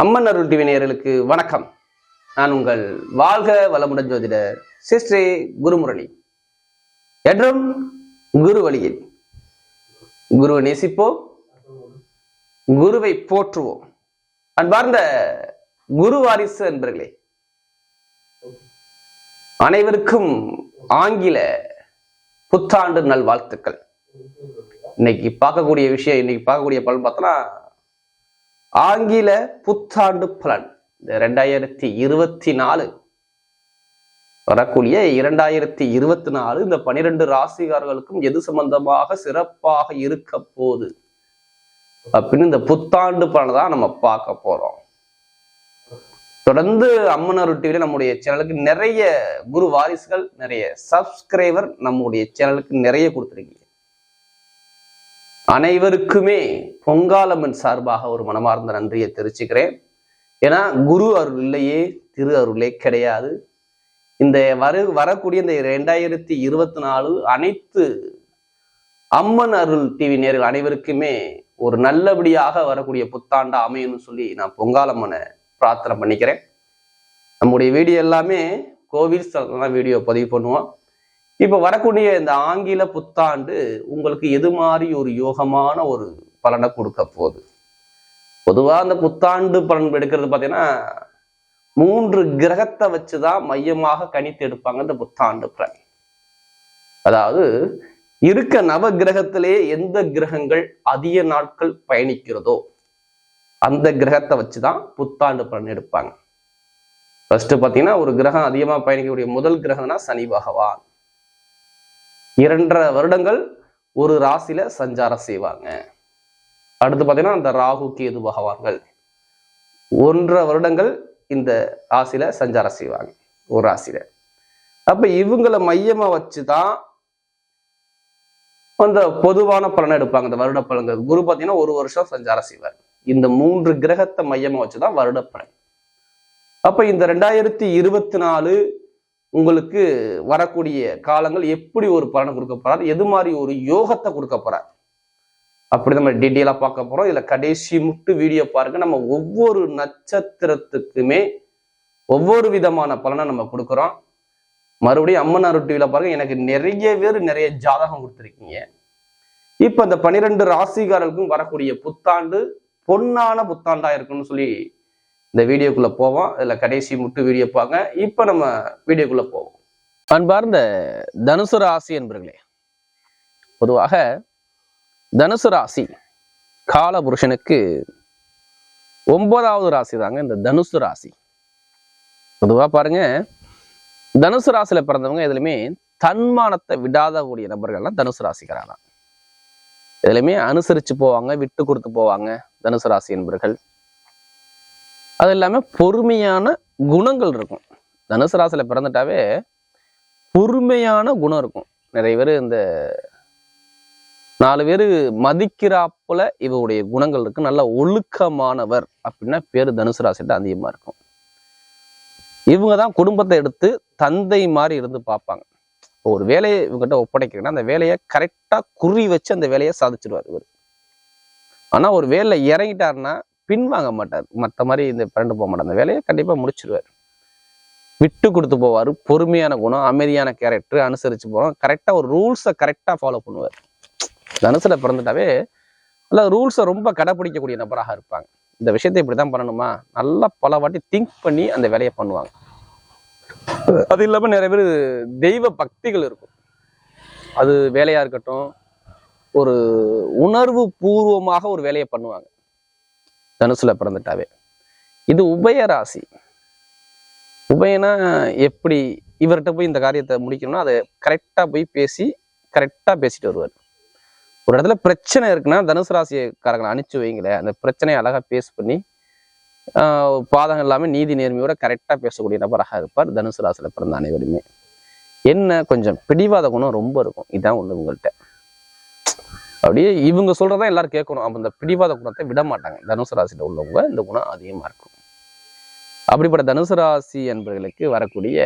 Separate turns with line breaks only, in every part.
அம்மன் அருள் டிவினியர்களுக்கு வணக்கம். நான் உங்கள் வாழ்க வளமுடன் ஜோதிடர் சிஸ்ரீ குருமுரளி. என்றும் குரு வழியில் குருவை நேசிப்போம் குருவை போற்றுவோம். அன்பார்ந்த குரு வாரிசு என்பர்களே அனைவருக்கும் ஆங்கில புத்தாண்டு நல்வாழ்த்துக்கள். இன்னைக்கு பார்க்கக்கூடிய விஷயம் இன்னைக்கு பார்க்கக்கூடிய பலன் பார்த்தோன்னா ஆங்கில புத்தாண்டு பலன். இந்த ரெண்டாயிரத்தி இருபத்தி நாலு வரக்கூடிய இரண்டாயிரத்தி இருபத்தி நாலு இந்த பனிரெண்டு ராசிகாரர்களுக்கும் எது சம்பந்தமாக சிறப்பாக இருக்க போகுது? அப்படின்னு இந்த புத்தாண்டு பலனை தான் நம்ம பார்க்க போறோம். தொடர்ந்து அம்மனர் டிவியில நம்முடைய சேனலுக்கு நிறைய குரு வாரிசுகள் நிறைய சப்ஸ்கிரைபர் நம்முடைய சேனலுக்கு நிறைய கொடுத்துருக்கீங்க. அனைவருக்குமே பொங்காலம்மன் சார்பாக ஒரு மனமார்ந்த நன்றியை தெரிவிச்சுக்கிறேன். ஏன்னா குரு அருள் இல்லையே திரு அருளே கிடையாது. இந்த வரு வரக்கூடிய இந்த ரெண்டாயிரத்தி இருபத்தி நாலு அனைத்து அம்மன் அருள் டிவி நேர்கள் அனைவருக்குமே ஒரு நல்லபடியாக வரக்கூடிய புத்தாண்டா அமையணும்னு சொல்லி நான் பொங்காலம்மனை பிரார்த்தனை பண்ணிக்கிறேன். நம்முடைய வீடியோ எல்லாமே கோவில் வீடியோ பதிவு பண்ணுவோம். இப்போ வரக்கூடிய இந்த ஆங்கில புத்தாண்டு உங்களுக்கு எது மாதிரி ஒரு யோகமான ஒரு பலனை கொடுக்க போகுது? பொதுவாக அந்த புத்தாண்டு பலன் எடுக்கிறது பார்த்தீங்கன்னா மூன்று கிரகத்தை வச்சு தான் மையமாக கணித்து எடுப்பாங்க இந்த புத்தாண்டு பலன். அதாவது இருக்க நவ கிரகத்திலே எந்த கிரகங்கள் அதிக நாட்கள் பயணிக்கிறதோ அந்த கிரகத்தை வச்சு தான் புத்தாண்டு பலன் எடுப்பாங்க. ஃபர்ஸ்ட் பார்த்தீங்கன்னா ஒரு கிரகம் அதிகமாக பயணிக்கக்கூடிய முதல் கிரகம்னா சனி பகவான். இரண்டரை வருடங்கள் ஒரு ராசியில சஞ்சாரம் செய்வாங்க. அடுத்து பார்த்தீங்கன்னா அந்த ராகு கேது பகவான்கள் ஒன்றரை வருடங்கள் இந்த ராசியில சஞ்சாரம் செய்வாங்க ஒரு ராசியில. அப்ப இவங்களை மையமா வச்சுதான் அந்த பொதுவான பலனை எடுப்பாங்க. இந்த வருட பலன்கள் குரு பார்த்தீங்கன்னா ஒரு வருஷம் சஞ்சாரம் செய்வார். இந்த மூன்று கிரகத்தை மையமா வச்சுதான் வருட பலன் அப்ப இந்த ரெண்டாயிரத்தி இருபத்தி நாலு உங்களுக்கு வரக்கூடிய காலங்கள் எப்படி ஒரு பலனை கொடுக்க போறாரு? எது மாதிரி ஒரு யோகத்தை கொடுக்க போறார்? அப்படி நம்ம டீட்டெயிலாக பார்க்க போறோம். இதில் கடைசி முட்டு வீடியோ பாருங்க. நம்ம ஒவ்வொரு நட்சத்திரத்துக்குமே ஒவ்வொரு விதமான பலனை நம்ம கொடுக்குறோம். மறுபடியும் அம்மனார் டிவியில் பாருங்க. எனக்கு நிறைய பேர் நிறைய ஜாதகம் கொடுத்துருக்கீங்க. இப்போ இந்த பனிரெண்டு ராசிகாரர்களுக்கும் வரக்கூடிய புத்தாண்டு பொன்னான புத்தாண்டா இருக்குன்னு சொல்லி இந்த வீடியோக்குள்ள போவோம். இதுல கடைசி முட்டு வீடியோ பாங்க இப்ப நம்ம வீடியோக்குள்ள போவோம். அன்பார்ந்த தனுசு ராசி என்பர்களே பொதுவாக தனுசு ராசி கால புருஷனுக்கு ஒன்பதாவது ராசி தாங்க இந்த தனுசு ராசி. பொதுவா பாருங்க தனுசு ராசியில பிறந்தவங்க எதுலையுமே தன்மானத்தை விடாத கூடிய நபர்கள்லாம் தனுசு ராசிக்காரங்க எதுலையுமே அனுசரிச்சு போவாங்க விட்டு கொடுத்து போவாங்க தனுசு ராசி என்பர்கள் அது இல்லாமல் பொறுமையான குணங்கள் இருக்கும். தனுசு ராசியில் பிறந்துட்டாவே பொறுமையான குணம் இருக்கும். நிறைய பேர் இந்த நாலு பேர் மதிக்கிறாப்புல இவருடைய குணங்கள் இருக்கு. நல்ல ஒழுக்கமானவர் அப்படின்னா பேர் தனுசு ராசிட்ட அதிகமாக இருக்கும். இவங்க தான் குடும்பத்தை எடுத்து தந்தை மாதிரி இருந்து பார்ப்பாங்க. ஒரு வேலையை இவங்ககிட்ட ஒப்படைக்கிறேன்னா அந்த வேலையை கரெக்டாக குறி வச்சு அந்த வேலையை சாதிச்சிருவார் இவர். ஆனால் ஒரு வேலையில் இறங்கிட்டாருன்னா பின்வாங்க மாட்டார் மற்ற மாதிரி இந்த பிறண்டு போக மாட்டார் அந்த வேலையை கண்டிப்பாக முடிச்சிருவார். விட்டு கொடுத்து போவார். பொறுமையான குணம் அமைதியான கேரக்டர் அனுசரித்து போகிறோம் கரெக்டாக ஒரு ரூல்ஸை கரெக்டாக ஃபாலோ பண்ணுவார். தனுசில் பிறந்துட்டாவே நல்லா ரூல்ஸை ரொம்ப கடைப்பிடிக்கக்கூடிய நபராக இருப்பாங்க. இந்த விஷயத்தை இப்படி தான் பண்ணணுமா? நல்லா பல வாட்டி திங்க் பண்ணி அந்த வேலையை பண்ணுவாங்க. அது இல்லாமல் நிறைய பேர் தெய்வ பக்திகள் இருக்கும். அது வேலையாக இருக்கட்டும் ஒரு உணர்வு பூர்வமாக ஒரு வேலையை பண்ணுவாங்க. தனுசுல பிறந்துட்டாவே. இது உபய ராசி. உபயனா எப்படி இவர்கிட்ட போய் இந்த காரியத்தை முடிக்கணும்னா அதை கரெக்டாக போய் பேசி கரெக்டாக பேசிட்டு வருவார். ஒரு இடத்துல பிரச்சனை இருக்குன்னா தனுசு ராசிக்காரங்களை அனுப்பிச்சு வைங்களேன். அந்த பிரச்சனையை அழகாக பேஸ் பண்ணி பாதகம் இல்லாமல் நீதி நேர்மையோட கரெக்டாக பேசக்கூடிய நபராக இருப்பார் தனுசு ராசியில் பிறந்த அனைவருமே. என்ன கொஞ்சம் பிடிவாத குணம் ரொம்ப இருக்கும். இதான் ஒன்று உங்கள்கிட்ட. அப்படியே இவங்க சொல்றதா எல்லாரும் கேட்கணும். அப்ப இந்த பிடிவாத குணத்தை விட மாட்டாங்க. தனுசு ராசியில் உள்ளவங்க இந்த குணம் அதிகமா இருக்கும். அப்படிப்பட்ட தனுசு ராசி என்பவர்களுக்கு வரக்கூடிய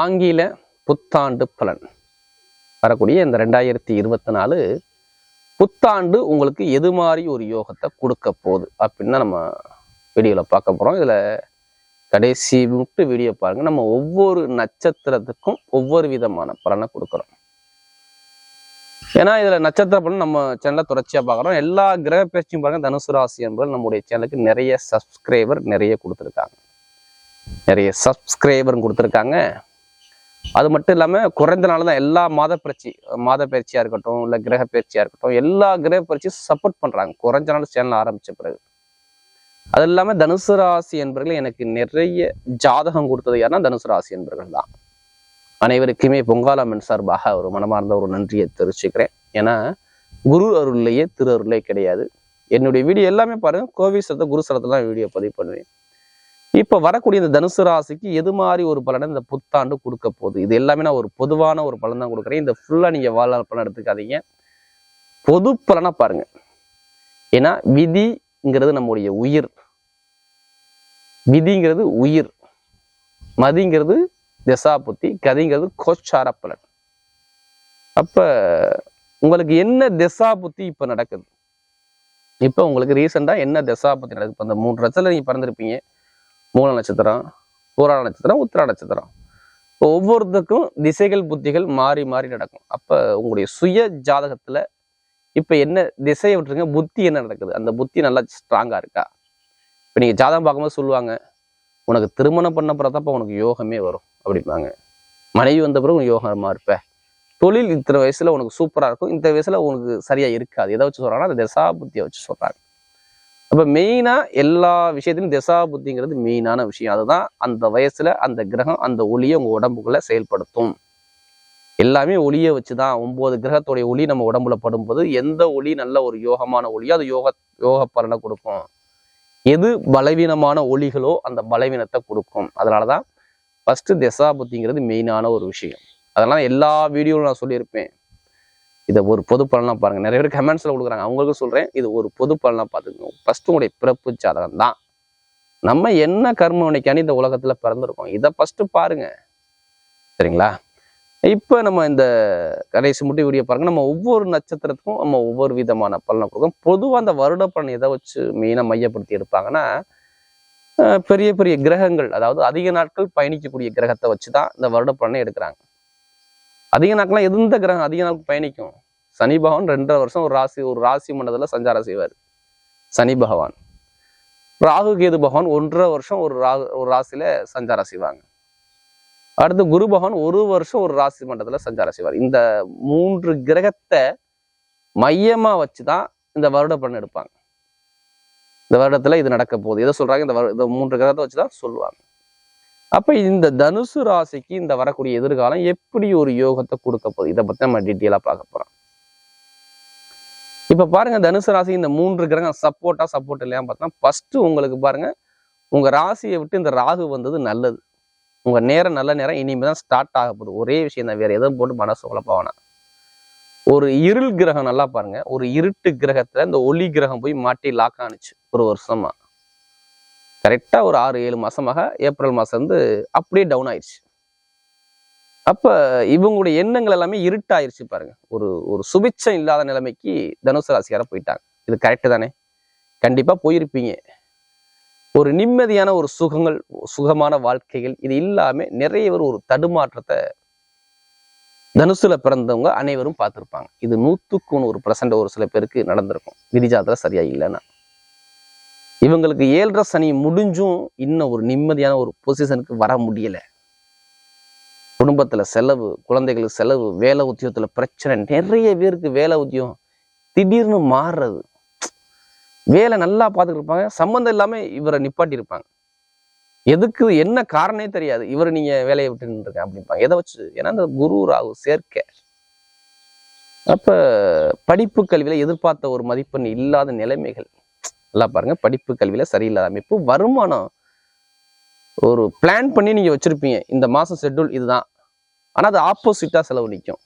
ஆங்கில புத்தாண்டு பலன். வரக்கூடிய இந்த ரெண்டாயிரத்தி இருபத்தி நாலு புத்தாண்டு உங்களுக்கு எது மாதிரி ஒரு யோகத்தை கொடுக்க போகுது? அப்படின்னு தான் நம்ம வீடியோவில் பார்க்க போகிறோம் இதில் கடைசி விட்டு வீடியோ பாருங்க. நம்ம ஒவ்வொரு நட்சத்திரத்துக்கும் ஒவ்வொரு விதமான பலனை கொடுக்குறோம். ஏன்னா இதில் நட்சத்திர பலன் நம்ம சேனலில் தொடர்ச்சியாக பார்க்குறோம். எல்லா கிரக பேச்சும் பாருங்க தனுசு ராசி என்பது நம்முடைய சேனலுக்கு நிறைய சப்ஸ்கிரைபர் நிறைய கொடுத்துருக்காங்க. நிறைய சப்ஸ்கிரைபரும் கொடுத்துருக்காங்க. அது மட்டும் இல்லாமல் குறைந்த நாள் தான் எல்லா மாத பயிற்சி மாத பயிற்சியாக இருக்கட்டும் இல்லை கிரக பயிற்சியாக இருக்கட்டும் எல்லா கிரக பயிற்சியும் சப்போர்ட் பண்ணுறாங்க குறைஞ்ச நாள் சேனல் ஆரம்பித்த பிறகு. அது இல்லாமல் தனுசு ராசி என்பவர்கள் எனக்கு நிறைய ஜாதகம் கொடுத்தது யாருன்னா தனுசு ராசி என்பவர்கள் தான். அனைவருக்குமே பொங்காலம்மன் சார்பாக ஒரு மனமார்ந்த ஒரு நன்றியை தெரிவிச்சுக்கிறேன். ஏன்னா குரு அருள்லையே திரு அருளே கிடையாது. என்னுடைய வீடியோ எல்லாமே பாருங்க. கோவில் சரத்தை குரு சரத்தை தான் வீடியோ பதிவு பண்ணுவேன். இப்போ வரக்கூடிய இந்த தனுசு ராசிக்கு எது மாதிரி ஒரு பலனை இந்த புத்தாண்டு கொடுக்க போகுது? இது எல்லாமே நான் ஒரு பொதுவான ஒரு பலன் தான் கொடுக்குறேன். இந்த ஃபுல்லாக நீங்கள் வாழ்நாள் பலன் எடுத்துக்காதீங்க. பொது பலனை பாருங்க. ஏன்னா விதிங்கிறது நம்முடைய உயிர். விதிங்கிறது உயிர். மதிங்கிறது திசா புத்தி கதிங்கிறது கோச்சார பலன் அப்ப உங்களுக்கு என்ன திசா புத்தி இப்ப நடக்குது? இப்போ உங்களுக்கு ரீசெண்டா என்ன திசா புத்தி நடக்குது? இப்போ இந்த மூன்று நட்சத்திரம் நீங்க பிறந்திருப்பீங்க. மூல நட்சத்திரம் பூராட நட்சத்திரம் உத்திரா நட்சத்திரம். இப்போ ஒவ்வொருத்தருக்கும் திசைகள் புத்திகள் மாறி மாறி நடக்கும். அப்போ உங்களுடைய சுய ஜாதகத்துல இப்போ என்ன திசையை விட்டுருங்க புத்தி என்ன நடக்குது? அந்த புத்தி நல்லா ஸ்ட்ராங்காக இருக்கா? இப்போ நீங்கள் ஜாதகம் பார்க்கும்போது சொல்லுவாங்க உனக்கு திருமணம் பண்ண பிறத்தப்ப உனக்கு யோகமே வரும். அப்படிம்பாங்க. மனைவி வந்த பிறகு உனக்கு யோகமா இருப்ப. தொழில் இத்தனை வயசில் உனக்கு சூப்பராக இருக்கும். இந்த வயசில் உனக்கு சரியாக இருக்காது. எதை வச்சு சொல்கிறாங்கன்னா அந்த தசா புத்தியை வச்சு சொல்கிறாங்க அப்போ மெயினாக எல்லா விஷயத்திலும் திசா புத்திங்கிறது மெயினான விஷயம். அதுதான் அந்த வயசில் அந்த கிரகம் அந்த ஒளியை உங்கள் உடம்புக்குள்ளே செயல்படுத்தும். எல்லாமே ஒளியை வச்சு தான் ஒம்பது கிரகத்துடைய ஒளி நம்ம உடம்புல படும்போது எந்த ஒளி நல்ல ஒரு யோகமான ஒளியோ அது யோக யோக பலனை கொடுக்கும். எது பலவீனமான ஒளிகளோ அந்த பலவீனத்தை கொடுக்கும். அதனால தான் ஃபஸ்ட்டு புத்திங்கிறது மெயினான ஒரு விஷயம். அதெல்லாம் எல்லா வீடியோவும் நான் சொல்லியிருப்பேன். இதை ஒரு பொது பலனாக பாருங்கள் நிறைய பேர் கமெண்ட்ஸில் கொடுக்குறாங்க. அவங்களுக்கும் சொல்கிறேன் இது ஒரு பொது பலனா பார்த்துக்கணும் ஃபஸ்ட்டு உங்களுடைய பிறப்பு ஜாதகம் தான். நம்ம என்ன கர்ம வினைக்காண்டி இந்த உலகத்தில் பிறந்திருக்கோம்? இதை ஃபஸ்ட்டு பாருங்கள் சரிங்களா? இப்போ நம்ம இந்த கடைசி முட்டி வீடியோ பாருங்கள் நம்ம ஒவ்வொரு நட்சத்திரத்துக்கும் நம்ம ஒவ்வொரு விதமான பலனை கொடுக்கும். பொதுவாக அந்த வருட பலன் எதை வச்சு மெயினாக மையப்படுத்தி எடுப்பாங்கன்னா பெரிய பெரிய கிரகங்கள் அதாவது அதிக நாட்கள் பயணிக்கக்கூடிய கிரகத்தை வச்சு தான் இந்த வருட பலனை எடுக்கிறாங்க. அதிக நாட்கள்லாம் எந்த கிரகம் அதிக நாள் பயணிக்கும்? சனி பகவான் ரெண்டரை வருஷம் ஒரு ராசி ஒரு ராசி மண்டலத்தில் சஞ்சாரம் செய்வார். சனி பகவான். ராகு கேது பகவான் ஒன்றரை வருஷம் ஒரு ரா ஒரு ராசியில சஞ்சாரம் செய்வாங்க. அடுத்து குரு பகவான் ஒரு வருஷம் ஒரு ராசி மண்டலத்தில் சஞ்சாரம் செய்வார். இந்த மூன்று கிரகத்தை மையமாக வச்சு தான் இந்த வருட பலன் எடுப்பாங்க. இந்த வருடத்துல இது நடக்க போகுது. எதை சொல்றாங்க? இந்த இந்த மூன்று கிரகத்தை வச்சுதான் சொல்லுவாங்க. அப்ப இந்த தனுசு ராசிக்கு இந்த வரக்கூடிய எதிர்காலம் எப்படி ஒரு யோகத்தை கொடுக்க போகுது? இதை பத்தி நம்ம டீட்டெயிலா பார்க்க போறோம். இப்ப பாருங்க தனுசு ராசி இந்த மூன்று கிரகம் சப்போர்ட்டா சப்போர்ட் இல்லையா பார்த்தா ஃபர்ஸ்ட் உங்களுக்கு பாருங்க உங்க ராசியை விட்டு இந்த ராகு வந்தது நல்லது. உங்க நேரம் நல்ல நேரம் இனிமே தான் ஸ்டார்ட் ஆக போகுது. ஒரே விஷயம் தான் வேற எதுவும் போட்டு மனசு குழப்பாவனா ஒரு இருள் கிரகம் நல்லா பாருங்க. ஒரு இருட்டு கிரகத்துல இந்த ஒளி கிரகம் போய் மாட்டி லாக் ஆணுச்சு ஒரு வருஷமா. கரெக்டா ஒரு ஆறு ஏழு மாசமாக ஏப்ரல் மாசம் வந்து அப்படியே டவுன் ஆயிடுச்சு அப்ப இவங்களுடைய எண்ணங்கள் எல்லாமே இருட்டாயிருச்சு பாருங்க. ஒரு ஒரு சுபிச்சம் இல்லாத நிலைமைக்கு தனுசு ராசிக்கார போயிட்டாங்க. இது கரெக்டு தானே? கண்டிப்பா போயிருப்பீங்க. ஒரு நிம்மதியான ஒரு சுகங்கள் சுகமான வாழ்க்கைகள் இது இல்லாம நிறைய பேர் ஒரு தடுமாற்றத்தை தனுசுல பிறந்தவங்க அனைவரும் பார்த்திருப்பாங்க. இது நூத்துக்கு நூறு பர்சன்ட் ஒரு சில பேருக்கு நடந்திருக்கும். விதிஜாதத்துல சரியா இல்லைன்னா. இவங்களுக்கு ஏழரை சனி முடிஞ்சும் இன்னும் ஒரு நிம்மதியான ஒரு பொசிஷனுக்கு வர முடியல. குடும்பத்துல செலவு குழந்தைகளுக்கு செலவு வேலை உத்தியோகத்துல பிரச்சனை. நிறைய பேருக்கு வேலை உத்தியோகம் திடீர்னு மாறுறது. வேலை நல்லா பார்த்துக்கிட்டு இருப்பாங்க. சம்மந்தம் இல்லாம இவரை நிப்பாட்டி இருப்பாங்க எதுக்கு என்ன காரணமே தெரியாது. இவர் நீங்க வேலையை விட்டு நின்றுருக்க அப்படிம்பாங்க. எதை வச்சு? ஏன்னா இந்த குரு ராகு சேர்க்கை. அப்ப படிப்பு கல்வியில எதிர்பார்த்த ஒரு மதிப்பெண் இல்லாத நிலைமைகள். நல்லா பாருங்க. படிப்பு கல்வியில சரியில்லாத அமைப்பு. வருமானம். ஒரு பிளான் பண்ணி நீங்க வச்சிருப்பீங்க. இந்த மாசம் ஷெட்யூல் இதுதான். ஆனா அது ஆப்போசிட்டா செலவு நிற்கும்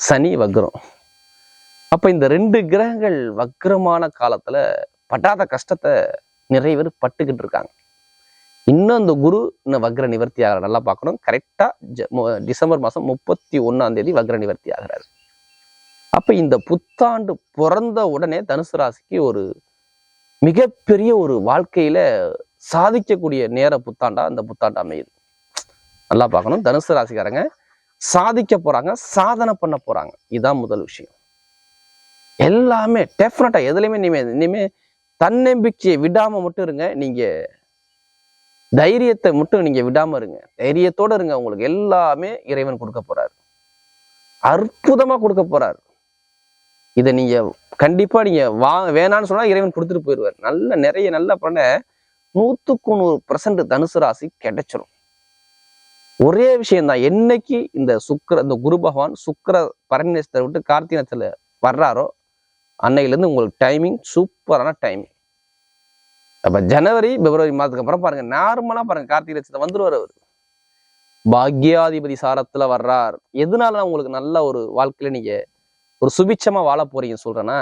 சனி வக்ரம். அப்ப இந்த ரெண்டு கிரகங்கள் வக்ரமான காலத்துல படாத கஷ்டத்தை நிறைய பேர் பட்டுக்கிட்டு இருக்காங்க. இன்னும் அந்த குரு இன்னும் வக்ர நிவர்த்தி ஆகிற நல்லா பார்க்கணும். கரெக்டா டிசம்பர் மாதம் முப்பத்தி ஒன்றாம் தேதி வக்ர நிவர்த்தி ஆகிறாரு. அப்ப இந்த புத்தாண்டு பிறந்த உடனே தனுசு ராசிக்கு ஒரு மிகப்பெரிய ஒரு வாழ்க்கையில சாதிக்கக்கூடிய நேர புத்தாண்டா அந்த புத்தாண்டு அமையுது. நல்லா பார்க்கணும். தனுசு ராசிக்காரங்க சாதிக்க போறாங்க சாதனை பண்ண போறாங்க. இதுதான் முதல் விஷயம். எல்லாமே டெஃபினட்டாக எதுலையுமே இனிமே இனிமே தன்னம்பிக்கையை விடாம மட்டும் இருங்க. நீங்க தைரியத்தை மட்டும் நீங்க விடாம இருங்க. தைரியத்தோட இருங்க. உங்களுக்கு எல்லாமே இறைவன் கொடுக்க போறாரு. அற்புதமா கொடுக்க போறாரு. இதை நீங்க கண்டிப்பா நீங்க வா வேணான்னு சொன்னா இறைவன் கொடுத்துட்டு போயிடுவார் நல்ல நிறைய நல்ல பண்ண நூத்துக்கு நூறு பர்சன்ட் தனுசு ராசி கிடைச்சிடும் ஒரே விஷயம்தான். என்னைக்கு இந்த சுக்கர இந்த குரு பகவான் சுக்கிர பரநேசத்தை விட்டு கார்த்திகத்துல வர்றாரோ அன்னையிலேருந்து உங்களுக்கு டைமிங் சூப்பரான டைமிங் அப்போ ஜனவரி பிப்ரவரி மாதத்துக்கு அப்புறம் பாருங்க நார்மலாக பாருங்க கார்த்திகை லட்சத்தை வந்துருவார் அவர். பாக்யாதிபதி சாரத்தில் வர்றார். எதனால உங்களுக்கு நல்ல ஒரு வாழ்க்கையில நீங்க ஒரு சுபிச்சமாக வாழ போறீங்க சொல்றேன்னா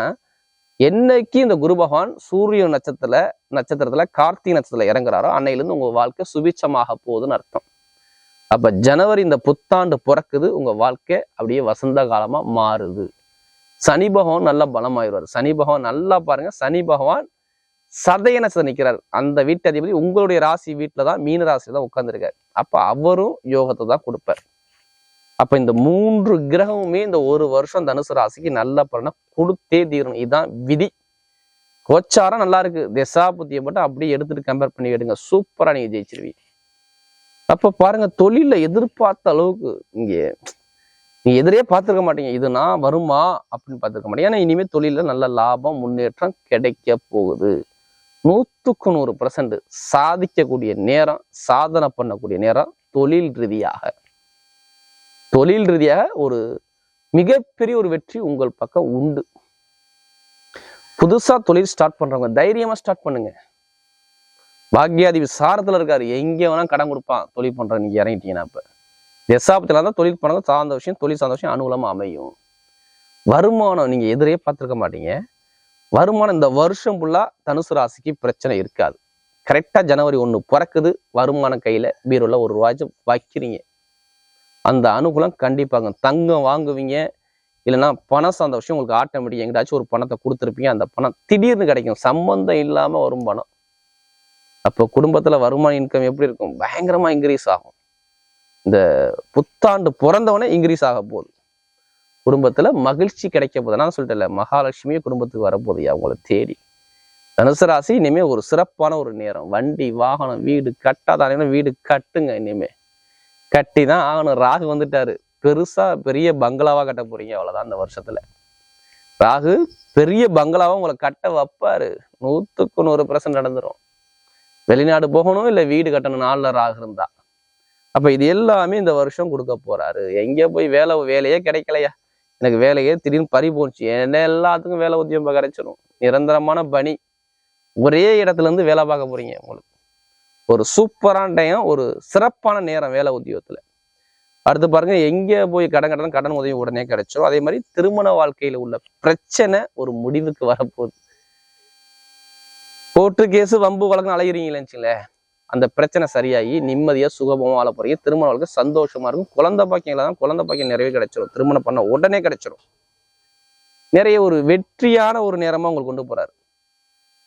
என்னைக்கு இந்த குரு பகவான் சூரிய நட்சத்திரத்துல நட்சத்திரத்துல கார்த்திகை நட்சத்திரத்துல இறங்குறாரோ அன்னையிலேருந்து உங்கள் வாழ்க்கை சுபிச்சமாக போகுதுன்னு அர்த்தம். அப்போ ஜனவரி இந்த புத்தாண்டு பிறக்குது உங்கள் வாழ்க்கை அப்படியே வசந்த காலமா மாறுது. சனி பகவான் நல்லா பலமாயிடுவார் சனி பகவான் நல்லா பாருங்க சனி பகவான் சதய நட்சத்திரம் நிற்கிறார் அந்த வீட்டு அதிபதி உங்களுடைய ராசி வீட்டில் தான் மீன ராசியில் தான் உட்காந்துருக்கார் அப்போ அவரும் யோகத்தை தான் கொடுப்பார். அப்போ இந்த மூன்று கிரகமுமே இந்த ஒரு வருஷம் தனுசு ராசிக்கு நல்ல பலனை கொடுத்தே தீரணும். இதுதான் விதி. கோச்சாரம் நல்லா இருக்கு. திசா புத்தியை மட்டும் அப்படியே எடுத்துட்டு கம்பேர் பண்ணி எடுங்க. சூப்பராக நீங்கள் ஜெயிச்சிருவீங்க. அப்போ பாருங்க தொழில எதிர்பார்த்த அளவுக்கு இங்கே நீ எதிரே பார்த்துருக்க மாட்டீங்க. இது நான் வருமா அப்படின்னு பார்த்துருக்க மாட்டேங்க. ஏன்னா இனிமேல் தொழிலில் நல்ல லாபம் முன்னேற்றம் கிடைக்க போகுது. நூற்றுக்கு நூறு பர்சன்ட் சாதிக்கக்கூடிய நேரம் சாதனை பண்ணக்கூடிய நேரம் தொழில் ரீதியாக. தொழில் ரீதியாக ஒரு மிகப்பெரிய ஒரு வெற்றி உங்கள் பக்கம் உண்டு. புதுசா தொழில் ஸ்டார்ட் பண்றவங்க தைரியமா ஸ்டார்ட் பண்ணுங்க. பாக்யாதிபதி சாரத்துல இருக்காரு எங்க வேணால் கடன் கொடுப்பான் தொழில் பண்ற நீங்க இறங்கிட்டீங்கன்னா இப்போ தசாபத்தில் தான் தொழில் பண்ணுறது சார்ந்த விஷயம் தொழில் சார்ந்த விஷயம் அனுகூலமாக அமையும். வருமானம் நீங்க எதிரே பார்த்துருக்க மாட்டீங்க. வருமானம் இந்த வருஷம் ஃபுல்லா தனுசு ராசிக்கு பிரச்சனை இருக்காது. கரெக்டாக ஜனவரி ஒன்று பிறக்குது வருமானம் கையில் பீரோவில் ஒரு ரூபாய்ச்சும் வைக்கிறீங்க. அந்த அனுகூலம் கண்டிப்பாங்க. தங்கம் வாங்குவீங்க இல்லைன்னா பணம் சார்ந்த விஷயம் உங்களுக்கு ஆட்டோமேட்டிக் எங்கிட்டாச்சும் ஒரு பணத்தை கொடுத்துருப்பீங்க அந்த பணம் திடீர்னு கிடைக்கும். சம்பந்தம் இல்லாமல் வரும் பணம். அப்போ குடும்பத்தில் வருமான இன்கம் எப்படி இருக்கும்? பயங்கரமாக இன்க்ரீஸ் ஆகும். இந்த புத்தாண்டு பிறந்தவனே இன்க்ரீஸ் ஆக போகுது. குடும்பத்துல மகிழ்ச்சி கிடைக்க போது நான் சொல்லிட்டேன்ல மகாலட்சுமியே குடும்பத்துக்கு வரப்போகுது அவங்கள தேடி. தனுசு ராசி இனிமே ஒரு சிறப்பான ஒரு நேரம். வண்டி வாகனம் வீடு கட்டாதான வீடு கட்டுங்க இனிமே. கட்டி தான் ஆகணும். ராகு வந்துட்டாரு. பெருசா பெரிய பங்களாவா கட்ட போறீங்க அவ்வளவுதான் அந்த வருஷத்துல. ராகு பெரிய பங்களாவா உங்களை கட்ட வைப்பாரு. நூத்துக்கு நூறு பர்சன்ட் நடந்துரும். வெளிநாடு போகணும் இல்ல வீடு கட்டணும்? நாள்ல ராகு இருந்தா. அப்ப இது எல்லாமே இந்த வருஷம் கொடுக்க போறாரு. எங்கே போய் வேலை வேலையே கிடைக்கலையா? எனக்கு வேலையே திடீர்னு பறி போச்சு. என்ன எல்லாத்துக்கும் வேலை உத்தியோகம் கிடைச்சிடும் நிரந்தரமான பணி. ஒரே இடத்துல இருந்து வேலை பார்க்க போறீங்க உங்களுக்கு. ஒரு சூப்பரான டைம் ஒரு சிறப்பான நேரம் வேலை உத்தியோகத்தில். அடுத்து பாருங்க எங்கே போய் கடன் கடன் கடன் உதவி உடனே கிடைச்சிடும் அதே மாதிரி திருமண வாழ்க்கையில உள்ள பிரச்சனை ஒரு முடிவுக்கு வரப்போகுது. கோர்ட்டு கேஸு வம்பு வழக்கம் அலையிறீங்களேன்னு வச்சுங்களேன். அந்த பிரச்சனை சரியாகி நிம்மதியா சுகபமாக வாழ போறீங்க. திருமண வாழ்க்கை சந்தோஷமா இருக்கும். குழந்தை பாக்கியங்கள தான் குழந்தை பாக்கியம் நிறைவே கிடைச்சிடும் திருமணம் பண்ண உடனே கிடைச்சிடும் நிறைய ஒரு வெற்றியான ஒரு நேரமா உங்களுக்கு கொண்டு போறாரு.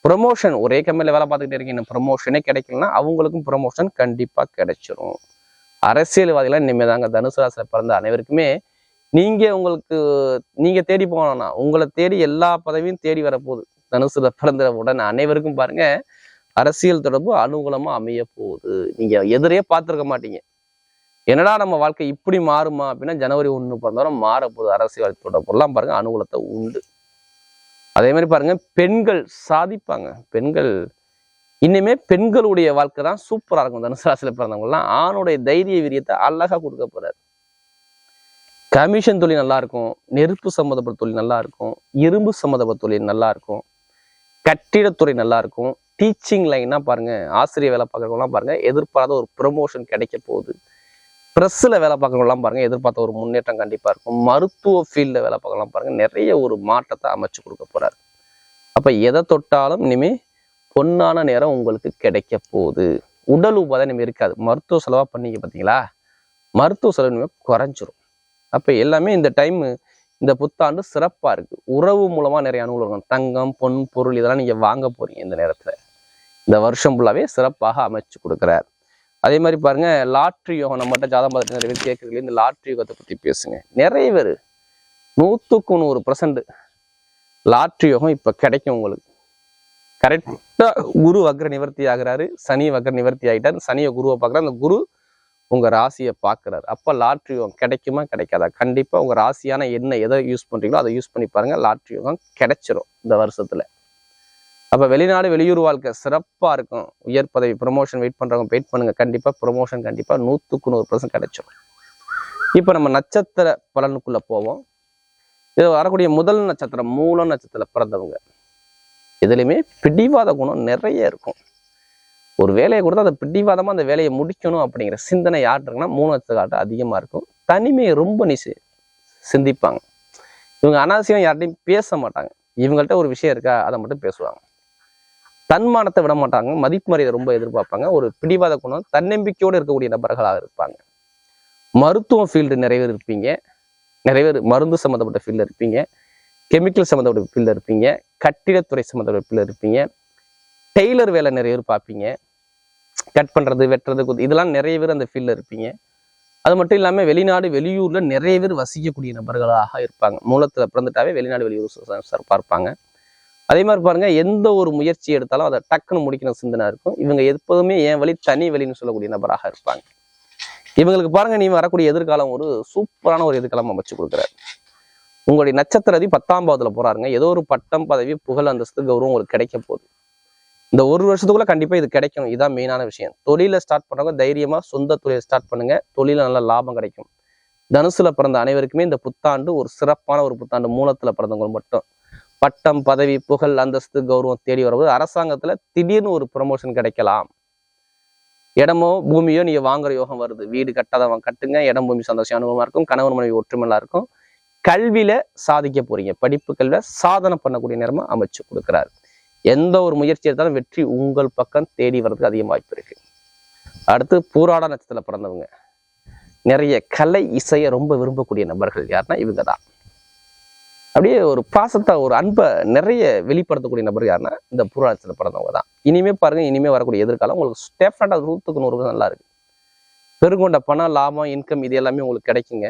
ப்ரொமோஷன் ஒரே கம்பெனில வேலை பார்த்துக்கிட்டே இருக்கீங்க. ப்ரொமோஷனே கிடைக்கலன்னா அவங்களுக்கும் ப்ரொமோஷன் கண்டிப்பா கிடைச்சிரும். அரசியல்வாதிகளாக இனிமே தாங்க தனுசு ராசியில் பிறந்த அனைவருக்குமே நீங்க உங்களுக்கு நீங்க தேடி போனா உங்களை தேடி எல்லா பதவியும் தேடி வரப்போகுது. தனுசுல பிறந்த உடனே அனைவருக்கும் பாருங்க அரசியல் தொடர்பு அனுகூலமாக அமைய போகுது. நீங்கள் எதிரே பார்த்துருக்க மாட்டீங்க. என்னடா நம்ம வாழ்க்கை இப்படி மாறுமா அப்படின்னா ஜனவரி ஒன்று பிறந்தவரை மாற அரசியல் தொடர்புலாம் பாருங்கள் அனுகூலத்தை உண்டு. அதே மாதிரி பாருங்கள் பெண்கள் சாதிப்பாங்க. பெண்கள் இன்னுமே பெண்களுடைய வாழ்க்கை தான் சூப்பராக இருக்கும். தனுசு ராசியில பிறந்தவங்கலாம் ஆணுடைய தைரிய வீரியத்தை அழகாக கொடுக்க போகிறார் கமிஷன் தொழில் நல்லா இருக்கும். நெருப்பு சம்மந்தப்பட்ட தொழில் நல்லா இருக்கும். இரும்பு சம்மந்தப்பட்ட தொழில் நல்லா இருக்கும். கட்டிடத்துறை நல்லா இருக்கும். டீச்சிங் லைன்னா பாருங்கள் ஆசிரியர் வேலை பார்க்குறவங்களாம் பாருங்கள் எதிர்பாராத ஒரு ப்ரொமோஷன் கிடைக்க போகுது. ப்ரெஸ்ஸில் வேலை பார்க்குறவங்களாம் பாருங்கள் எதிர்பார்த்த ஒரு முன்னேற்றம் கண்டிப்பாக இருக்கும். மருத்துவ ஃபீல்டில் வேலை பார்க்கலாம் பாருங்கள் நிறைய ஒரு மாற்றத்தை அமைச்சு கொடுக்க போகிறாரு அப்போ எதை தொட்டாலும் இனிமே பொன்னான நேரம் உங்களுக்கு கிடைக்க போகுது. உடல் உபாதை இனிமேல் இருக்காது. மருத்துவ செலவாக பண்ணிக்க பார்த்தீங்களா மருத்துவ செலவு இனிமேல் குறைஞ்சிரும். அப்போ எல்லாமே இந்த டைமு இந்த புத்தாண்டு சிறப்பாக இருக்குது உறவு மூலமாக நிறைய அனுகூலம் தங்கம் பொன் பொருள் இதெல்லாம் நீங்கள் வாங்க போகிறீங்க இந்த நேரத்தில். இந்த வருஷம் ஃபுல்லாகவே சிறப்பாக அமைச்சு கொடுக்குறார். அதே மாதிரி பாருங்க லாட்ரி யோகம் நம்மகிட்ட ஜாதகம் பார்த்துட்டு நிறைய பேர் கேட்குறீங்க இந்த லாட்ரி யோகத்தை பற்றி பேசுங்க. நிறைய பேர் நூற்றுக்கு நூறு பர்சன்ட் லாட்ரி யோகம் இப்போ கிடைக்கும் உங்களுக்கு. கரெக்டாக குரு வக்ர நிவர்த்தி ஆகிறாரு சனி வக்ர நிவர்த்தி ஆகிட்டார் சனியை குருவை பார்க்குறாரு அந்த குரு உங்கள் ராசியை பார்க்குறாரு. அப்போ லாட்ரி யோகம் கிடைக்குமா கிடைக்காதா? கண்டிப்பாக உங்கள் ராசியான என்ன எதை யூஸ் பண்ணுறீங்களோ அதை யூஸ் பண்ணி பாருங்கள் லாட்ரி யோகம் கிடைச்சிரும் இந்த வருஷத்தில். அப்ப வெளிநாடு வெளியூர் வாழ்க்கை சிறப்பாக இருக்கும். உயர் பதவி ப்ரொமோஷன் வெயிட் பண்றவங்க வெயிட் பண்ணுங்க. கண்டிப்பாக ப்ரொமோஷன் கண்டிப்பாக நூற்றுக்கு நூறு பர்சன்ட் கிடைச்சிடும் இப்போ நம்ம நட்சத்திர பலனுக்குள்ள போவோம். இது வரக்கூடிய முதல் நட்சத்திரம் மூல நட்சத்திரம் பிறந்தவங்க. இதுலையுமே பிடிவாத குணம் நிறைய இருக்கும். ஒரு வேலையை கொடுத்தா அதை பிடிவாதமா அந்த வேலையை முடிக்கணும் அப்படிங்கிற சிந்தனை யார்கிட்ட இருக்குன்னா மூணு நட்சத்திரக்காட்ட அதிகமா இருக்கும். தனிமையை ரொம்ப நீ சி- சிந்திப்பாங்க. இவங்க அனாவசியம் யார்ட்டையும் பேச மாட்டாங்க. இவங்கள்ட்ட ஒரு விஷயம் இருக்கா? அதை மட்டும் பேசுவாங்க. தன்மானத்தை விட மாட்டாங்க. மதிப்பு மரியாதை ரொம்ப எதிர்பார்ப்பாங்க. ஒரு பிடிவாத குணம் தன்னம்பிக்கையோடு இருக்கக்கூடிய நபர்களாக இருப்பாங்க. மருத்துவ ஃபீல்டு நிறைய பேர் இருப்பீங்க. நிறைய பேர் மருந்து சம்மந்தப்பட்ட ஃபீல்டில் இருப்பீங்க. கெமிக்கல் சம்மந்தப்பட்ட ஃபீல்டில் இருப்பீங்க. கட்டிடத்துறை சம்மந்தப்பட்ட ஃபீல்டில் இருப்பீங்க. டெய்லர் வேலை நிறைய பேர் பார்ப்பீங்க. கட் பண்ணுறது வெட்டுறது குத்து இதெல்லாம் நிறைய பேர் அந்த ஃபீல்டில் இருப்பீங்க. அது மட்டும் இல்லாமல் வெளிநாடு வெளியூரில் நிறைய பேர் வசிக்கக்கூடிய நபர்களாக இருப்பாங்க. மூலத்தில் பிறந்துட்டாவே வெளிநாடு வெளியூர் சார் பார்ப்பாங்க. அதே மாதிரி பாருங்க எந்த ஒரு முயற்சி எடுத்தாலும் அதை டக்குன்னு முடிக்கணும் சிந்தனை இருக்கும். இவங்க எப்போதுமே என் வழி தனி வழின்னு சொல்லக்கூடிய நபராக இருப்பாங்க. இவங்களுக்கு பாருங்க நீ வரக்கூடிய எதிர்காலம் ஒரு சூப்பரான ஒரு எதிர்காலம் அமைச்சு கொடுக்குறாரு. உங்களுடைய நட்சத்திரதி பத்தாம் பாவத்துல போறாருங்க. ஏதோ ஒரு பட்டம் பதவி புகழ் அந்தஸ்து கௌரவம் உங்களுக்கு கிடைக்க போகுது. இந்த ஒரு வருஷத்துக்குள்ள கண்டிப்பா இது கிடைக்கணும். இதுதான் மெயினான விஷயம். தொழில ஸ்டார்ட் பண்றவங்க தைரியமா சொந்த தொழிலை ஸ்டார்ட் பண்ணுங்க. தொழில நல்ல லாபம் கிடைக்கும். தனுசுல பிறந்த அனைவருக்குமே இந்த புத்தாண்டு ஒரு சிறப்பான ஒரு புத்தாண்டு. மூலத்துல பிறந்தவங்க மட்டும். பட்டம் பதவி புகழ் அந்தஸ்து கௌரவம் தேடி வரும்போது அரசாங்கத்துல திடீர்னு ஒரு ப்ரொமோஷன் கிடைக்கலாம். இடமோ பூமியோ நீங்கள் வாங்குற யோகம் வருது. வீடு கட்டாதவன் கட்டுங்க. இடம் பூமி சந்தோஷம் அனுபவமா இருக்கும். கணவன் மனைவி ஒற்றுமையா இருக்கும். கல்வியில சாதிக்க போறீங்க. படிப்பு கல்வியில சாதனை பண்ணக்கூடிய நேரமா அமைச்சு கொடுக்குறாரு. எந்த ஒரு முயற்சி எடுத்தாலும் வெற்றி உங்கள் பக்கம் தேடி வர்றதுக்கு அதிக வாய்ப்பு இருக்கு. அடுத்து பூராட நட்சத்திரத்தில் பிறந்தவங்க. நிறைய கலை இசையை ரொம்ப விரும்பக்கூடிய நபர்கள் யாருன்னா இவங்க தான் அப்படியே ஒரு பாசத்தை ஒரு அன்பை நிறைய வெளிப்படுத்தக்கூடிய நபர் யாருன்னா இந்த புராணத்தில் பிறந்தவங்க தான். இனிமே பாருங்க இனிமே வரக்கூடிய எதிர்காலம் உங்களுக்கு ஸ்டெஃபண்டாக நூற்றுக்கு நூறு நல்லா இருக்கு. பெருங்கொண்ட பணம் லாபம் இன்கம் இது எல்லாமே உங்களுக்கு கிடைக்குங்க.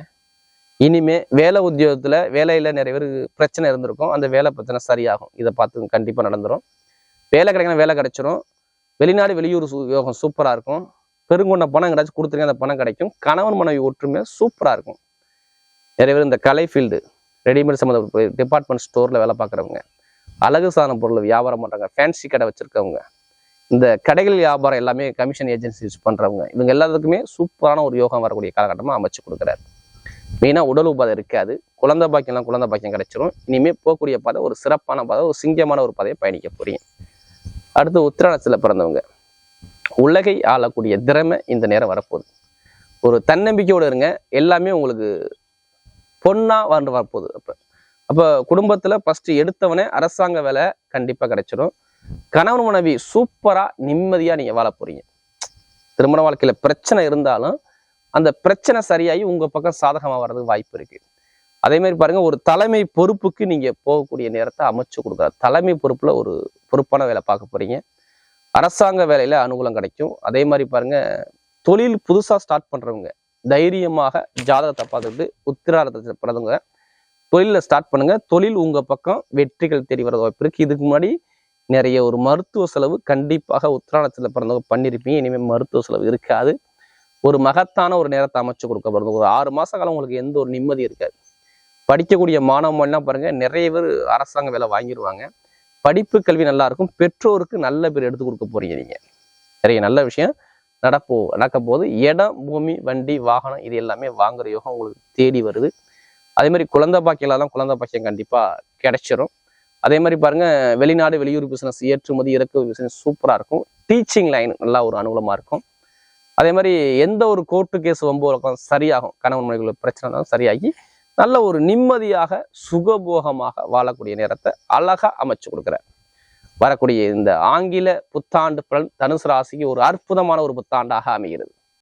இனிமே வேலை உத்தியோகத்தில் வேலையில் நிறைய பேருக்கு பிரச்சனை இருந்திருக்கும். அந்த வேலை பிரச்சனை சரியாகும். இதை பார்த்து கண்டிப்பாக நடந்துடும் வேலை கிடைக்கணும் வேலை கிடைச்சிரும். வெளிநாடு வெளியூர் யோகம் சூப்பராக இருக்கும். பெருங்கொண்ட பணம் கிடச்சி கொடுத்துருங்க அந்த பணம் கிடைக்கும். கணவன் மனைவி ஒற்றுமை சூப்பராக இருக்கும். நிறைய பேர் இந்த கலை ஃபீல்டு ரெடிமேட் சம்மந்த டிபார்ட்மெண்ட் ஸ்டோரில் வேலை பார்க்குறவங்க அழகு சாதன பொருள் வியாபாரம் பண்ணுறாங்க ஃபேன்சி கடை வச்சுருக்கவங்க இந்த கடைகள் வியாபாரம் எல்லாமே கமிஷன் ஏஜென்சி யூஸ் பண்ணுறவங்க இவங்க எல்லாத்துக்குமே சூப்பரான ஒரு யோகம் வரக்கூடிய காலகட்டமாக அமைச்சு கொடுக்குறாரு. மெயினாக உடல் உபாதை இருக்காது குழந்தை பாக்கியம்லாம் குழந்தை பாக்கியம் கிடைச்சிரும் இனிமேல் போகக்கூடிய பாதை ஒரு சிறப்பான பாதை ஒரு சிங்கமான ஒரு பாதையை பயணிக்க போறீங்க. அடுத்து உத்திராணத்தில் பிறந்தவங்க உலகை ஆளக்கூடிய திறமை இந்த நேரம் வரப்போகுது. ஒரு தன்னம்பிக்கையோடு இருங்க எல்லாமே உங்களுக்கு பொண்ணாக வாழ்ந்து வரப்போகுது. அப்போ அப்போ குடும்பத்தில் ஃபஸ்ட்டு எடுத்தவனே அரசாங்க வேலை கண்டிப்பாக கிடைச்சிடும் கணவன் மனைவி சூப்பராக நிம்மதியாக நீங்கள் வாழ போகிறீங்க திருமண வாழ்க்கையில் பிரச்சனை இருந்தாலும் அந்த பிரச்சனை சரியாகி உங்கள் பக்கம் சாதகமாக வர்றதுக்கு வாய்ப்பு இருக்குது அதே மாதிரி பாருங்கள் ஒரு தலைமை பொறுப்புக்கு நீங்கள் போகக்கூடிய நேரத்தை அமைச்சு கொடுக்குறாரு தலைமை பொறுப்பில் ஒரு பொறுப்பான வேலை பார்க்க போகிறீங்க அரசாங்க வேலையில் அனுகூலம் கிடைக்கும். அதே மாதிரி பாருங்க தொழில் புதுசாக ஸ்டார்ட் பண்ணுறவங்க தைரியமாக ஜாதகத்தை பார்த்துட்டு உத்திராரத்தை பிறந்தவங்க தொழில ஸ்டார்ட் பண்ணுங்க. தொழில் உங்கள் பக்கம் வெற்றிகள் தேடி வர வாய்ப்பு இருக்குது இதுக்கு முன்னாடி நிறைய ஒரு மருத்துவ செலவு கண்டிப்பாக உத்திராணத்தில் பிறந்தவங்க பண்ணியிருப்பீங்க. இனிமேல் மருத்துவ செலவு இருக்காது. ஒரு மகத்தான ஒரு நேரத்தை அமைச்சு கொடுக்கப்படுது ஒரு ஆறு மாத காலம் உங்களுக்கு எந்த ஒரு நிம்மதி இருக்காது. படிக்கக்கூடிய மாணவர்கள்லாம் பாருங்க நிறைய பேர் அரசாங்க வேலை வாங்கிடுவாங்க படிப்பு கல்வி நல்லா இருக்கும். பெற்றோருக்கு நல்ல பேர் எடுத்து கொடுக்க போறீங்க நீங்கள் நிறைய நல்ல விஷயம். நடப்போ நடக்க போது இடம் பூமி வண்டி வாகனம் இது எல்லாமே வாங்குற யோகம் உங்களுக்கு தேடி வருது. அதே மாதிரி குழந்தை பாக்கியெல்லாம் குழந்தை பாக்கியம் கண்டிப்பா கிடைச்சிரும். அதே மாதிரி பாருங்க வெளிநாடு வெளியூர் பிசினஸ் ஏற்றுமதி இறக்குமதி பிசினஸ் சூப்பரா இருக்கும். டீச்சிங் லைன் நல்லா ஒரு அனுகூலமா இருக்கும். அதே மாதிரி எந்த ஒரு கோர்ட்டு கேஸ் வம்பு வழக்கம் சரியாகும் கணவன் மனைவிக்குள்ள பிரச்சனை தான் சரியாகி நல்ல ஒரு நிம்மதியாக சுகபோகமாக வாழக்கூடிய நேரத்தை அழகா அமைச்சு கொடுக்குறார். வரக்கூடிய இந்த ஆங்கில புத்தாண்டு பலன் தனுசு ராசிக்கு ஒரு அற்புதமான ஒரு புத்தாண்டாக அமைகிறது.